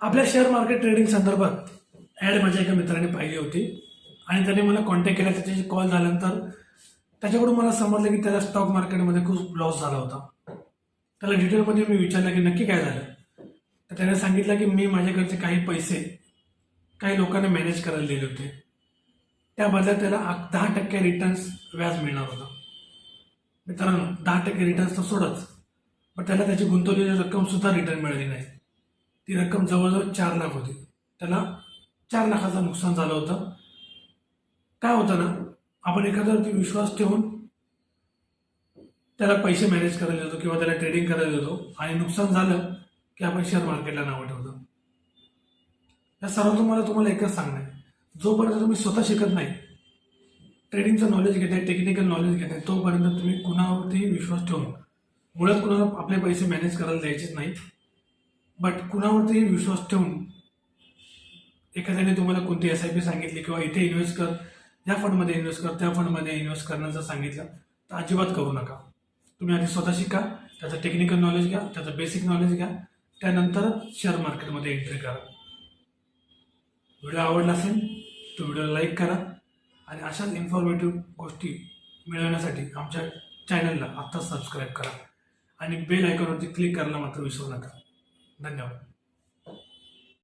आपल्या share market trading संदर्भात add माझ्या एका मित्राने पाहिली होती. आणि त्याने मला कॉन्टॅक्ट केला. त्याच्याशी कॉल झाल्यानंतर त्याच्याकडून मला समजलं की त्याला स्टॉक मार्केटमध्ये खूप लॉस झाला होता. त्याला डिटेलमध्ये मी विचारलं की नक्की काय झालं? तर त्याने सांगितलं की मी माझ्याकडचे काही पैसे काही लोकांना मॅनेज करायला दिले होते. त्या बदल्यात त्याला आ- दहा टक्के रिटर्न्स व्याज मिळणार होतं. मित्रांनो दहा टक्के रिटर्न्स तर सोडच. पण त्याला त्याची गुंतवलेली रक्कमसुद्धा रिटर्न मिळाली नाही. ती रक्कम जवळजवळ चार लाख होती. त्याला चार लाखाचं नुकसान झालं होतं. काय होतं ना आपण एखाद्यावरती विश्वास ठेवून त्याला पैसे मॅनेज करायला देतो किंवा त्याला ट्रेडिंग करायला देतो आणि नुकसान झालं की आपण शेअर मार्केटला नावं ठेवतो. या सर्वातून मला तुम्हाला एकच सांगणं आहे. जोपर्यंत तुम्ही स्वतः शिकत नाही ट्रेडिंगचं नॉलेज घेत आहे टेक्निकल नॉलेज घेत आहे तोपर्यंत तुम्ही कुणावरती विश्वास ठेवून मुळात कुणाला आपले पैसे मॅनेज करायला द्यायचेच नाही. बट कुणावरती विश्वास ठेवून एखाद्याने तुम्हाला कोणती एस आय पी सांगितली किंवा इथे इन्व्हेस्ट कर या फंडमध्ये इन्व्हेस्ट कर त्या फंडमध्ये इन्व्हेस्ट करण्याचं सांगितलं तर अजिबात करू नका. तुम्ही आधी स्वतः शिका त्याचं टेक्निकल नॉलेज घ्या त्याचं बेसिक नॉलेज घ्या त्यानंतर शेअर मार्केटमध्ये एंट्री करा. व्हिडिओ आवडला असेल तर व्हिडिओला लाईक करा आणि अशाच इन्फॉर्मेटिव्ह गोष्टी मिळवण्यासाठी आमच्या चॅनलला आत्ताच सबस्क्राईब करा. आणि बेल आयकॉनवरती क्लिक करायला मात्र विसरू नका. धन्यवाद.